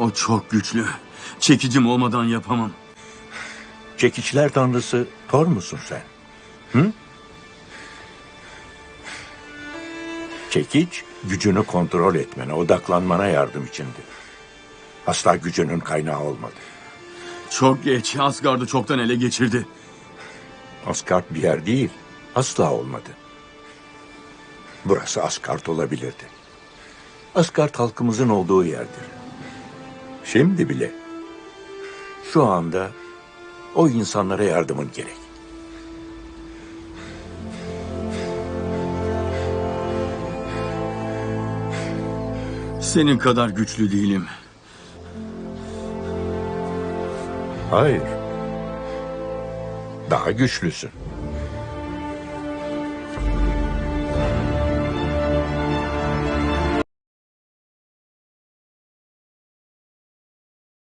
O çok güçlü. Çekicim olmadan yapamam. Çekiçler tanrısı Thor musun sen? Hı? Çekiç, gücünü kontrol etmene, odaklanmana yardım içindi. Asla gücünün kaynağı olmadı. Çok geç. Asgard'ı çoktan ele geçirdi. Asgard bir yer değil, asla olmadı. Burası Asgard olabilirdi. Asgard halkımızın olduğu yerdir. Şimdi bile. Şu anda o insanlara yardımın gerek. Senin kadar güçlü değilim. Hayır. Daha güçlüsün.